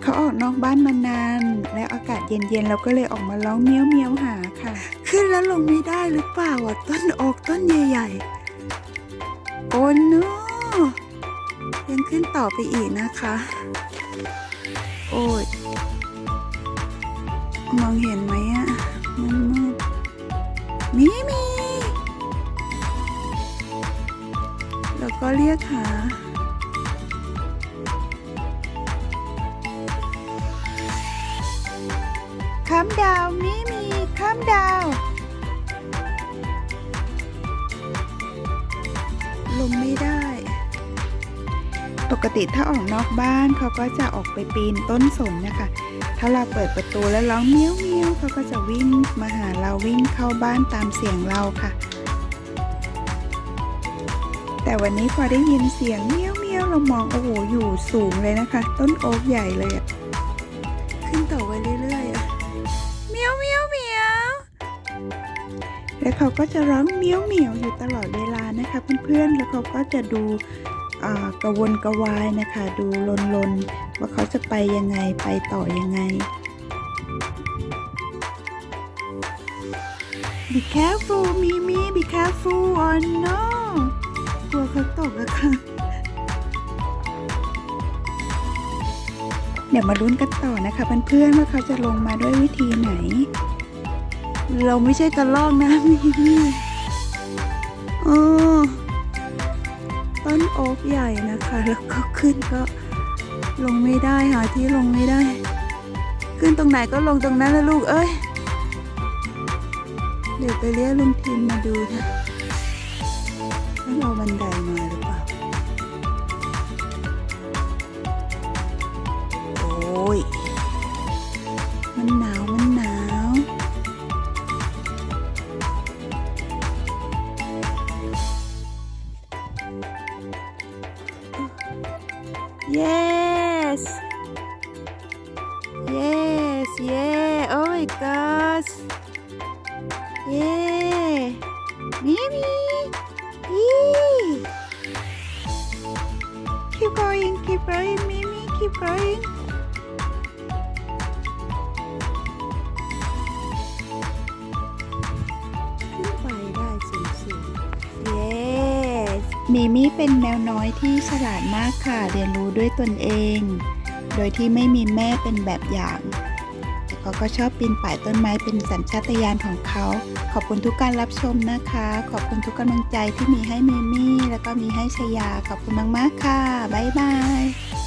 เขาออกนอกบ้านมานาน แล้วอากาศเย็นๆเราก็เลยออกมาร้องเมี้ยวเมียวหาค่ะ ขึ้นแล้วลงไม่ได้หรือเปล่าอะต้นโอกต้นใหญ่ๆ โอ้โนยังขึ้นต่อไปอีกนะคะ โอ้ยมองเห็นไหมอะมันมืดมีมี แล้วก็เรียกหา ข้ามดาวมีมีข้ามดาวลงไม่ได้ ปกติถ้าออกนอกบ้านเขาก็จะออกไปปีนต้นสนนะคะ ถ้าเราเปิดประตูแล้วร้องเมี้ยวเมี้ยวเขาก็จะวิ่งมาหาเราวิ่งเข้าบ้านตามเสียงเราค่ะ แต่วันนี้พอได้ยินเสียงเมี้ยวเมี้ยวเรามองโอ้โหอยู่สูงเลยนะคะ ต้นโอ๊กใหญ่เลยขึ้นต่อ แล้วเขาก็จะร้องเมี้ยวเหมียวอยู่ตลอดเวลานะคะเพื่อนๆ แล้วเขาก็จะดูกระวนกระวายนะคะ ดูลนลนๆว่าเขาจะไปยังไงไปต่อยังไง Be careful มีมี Be careful oh no กลัวเขาตกอะค่ะ เดี๋ยวมาลุ้นกันต่อนะคะเพื่อนๆว่าเขาจะลงมาด้วยวิธีไหน เราไม่ใช่กระลอกนะมีมีโอ้ต้นโอ๊กใหญ่นะคะ แล้วก็ขึ้นก็ลงไม่ได้หาที่ลงไม่ได้ ขึ้นตรงไหนก็ลงตรงนั้นนะลูกเอ้ย เดี๋ยวไปเรียกลุงทิมมาดูนะต้องเอาบันไดมาหรือเปล่า yes. Yes yeah. Oh my gosh. Yeah. Mimi. Yee. keep going keep going Mimi. Keep going มีมี่เป็นแมวน้อยที่ฉลาดมากค่ะ เรียนรู้ด้วยตนเอง โดยที่ไม่มีแม่เป็นแบบอย่าง แต่เขาก็ชอบปีนป่ายต้นไม้เป็นสัญชาตญาณของเขา ขอบคุณทุกการรับชมนะคะ ขอบคุณทุกกำลังใจที่มีให้มิมี่ แล้วก็มีให้ชยา ขอบคุณมากๆค่ะ บ๊ายบาย